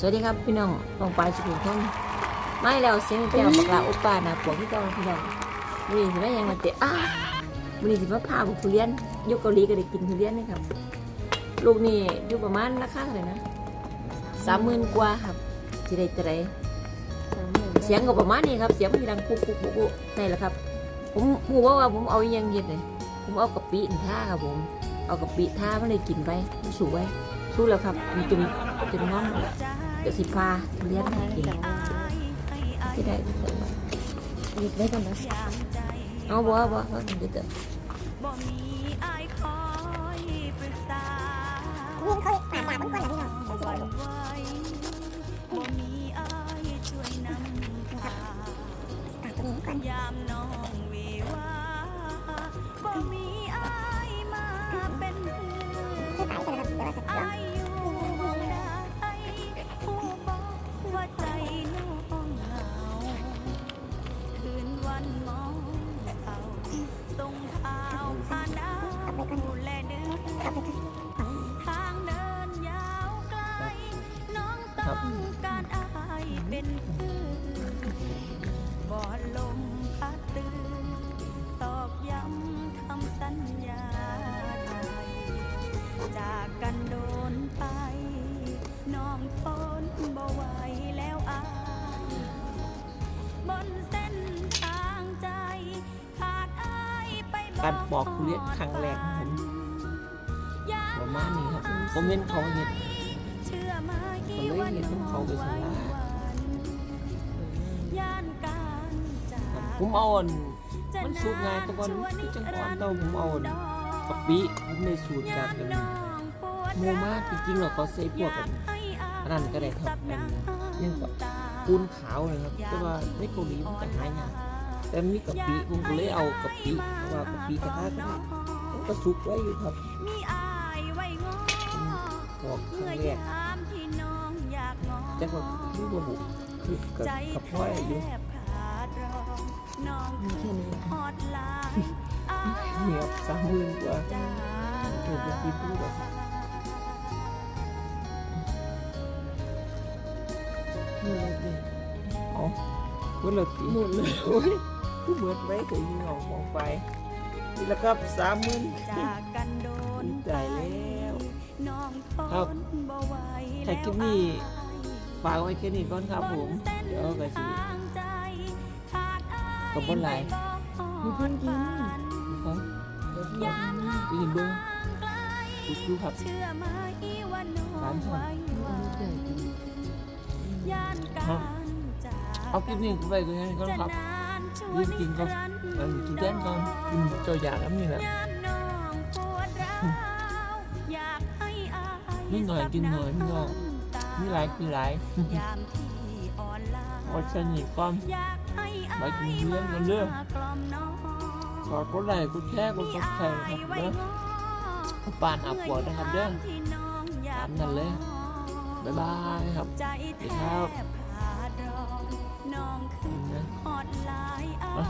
สวัสดีครับพี่น้องลองไปสุขุมท่านไม่แล้วเสียงแก้วบักลาอุปานะปวกที่เก่าพี่น้องวันนี้สิมายังมาเตะอ้าวันนี้สิมาพาบุกทุเรียนอยุคเกาหลีก็ได้กินทุเรียนนี่ครับ ลูกนี่อยู่ประมาณราคาเท่าไหร่นะสามหมื่นกว่าครับสิได้จะได้เสียงก็ประมาณนี้ครับ เสียงมันสิดังปุ๊บปุ๊บปุ๊บปุ๊บนี่แหละครับ ผมพูดว่าว่าผมเอาอิหยังเย็นเลยผมเอากะปิท่าครับผม เอากะปิท่ามันเลยกินไปมันสูไว้สู้แล้วครับมันจนจนน้อง สิพาเลี้ยงให้กินที่ได้หยิบได้ก่อนนะเอาบ่บ่บ่เดี๋ยวเติมบ่มีอายคอยปรึกษาเงินเขาปาดดาบมันก่อนนะพี่น้องปล่อยไว้บ่มีอายช่วยนำพาปาดตัวนี้ก่อน น้องต้องการอายเป็นเพื่อนบอดลมพัดตื่นตอกย้ำคำสัญญาไทยจากกันโดนไป น้องทนบ่ไหวแล้วอายบนเส้นทางใจขาดอายไปการปอกทุเรียนครั้งแรกของผมประมาณนี้ครับผมเห็นเขาเห็น เชื่อไหมผมเลยเห็นของเขาไปสลาย่านการจากผมเอาอันมันสุกง่ายแตะกอนคือจังอ่อนเต้าผมเอาอันกะปิผมในสูตรจากอันโมมาจริงๆเราก็ใส่พวกกันอันนั้นก็ได้ครับอันยังกับปูนขาวเลยครับ แต่ว่าในเกาหลีมันจะหายากแต่มีกะปิผมก็เลยเอากะปิเพราะว่ากะปิกระทะก็ได้มันก็สุกไว้อยู่ครับมีอายไว้งอปอกคเมื่รั้องแรกากงอแต่ก็คือระบุคือกับใจกับพ่อยอยู่แทบขาดรองน้องมีแค่นี้ฮอดไลน์อายเหนียวสามหมื่นกว่าจ้าถูกกะปิพูดแบบนี่เลยดิอ๋อเมื่อเราตีหมดเลยโอ้ยกูเหมือนไว้เคยยิงออกมองไปนี่แหละครับสามหมื่นจากกันโดนดีใจแล้วน้องทครับนบ่ไหวแต่คลิปนี้ ฝากไว้แค่นี้ก่อนครับผม เดี๋ยวก็สิกับบนไหลมีเพื่อนกินครับเดี๋ยวพี่จะเห็นเบอร์ดูดูครับเชื่อไหมว่าน้อร้างนช่องไว้วันย่านการจากเอาคลิปนี้ไปกันก่อนครับยืนกินก่อนเออกินแก้มก่อนกินเจ้าอย่างน้ำนี่แหละย่านน้องปวดร้าวอยากให้อายนิดหน่อยกินหน่อยพี่น้อง นี่หลายคือหลายยามที่อ่อนล้าอดสนิทความอยากให้อายไว้กินเลี้ยงกันเด้อมากล่อมน้องขอกดไลค์กดแชร์กดซับสไครต์นะครับเด้อเอาปานอับปวดนะครับเด้อตามนั้นเลย บ๊ายบายครับใจสวัสดีแทครับ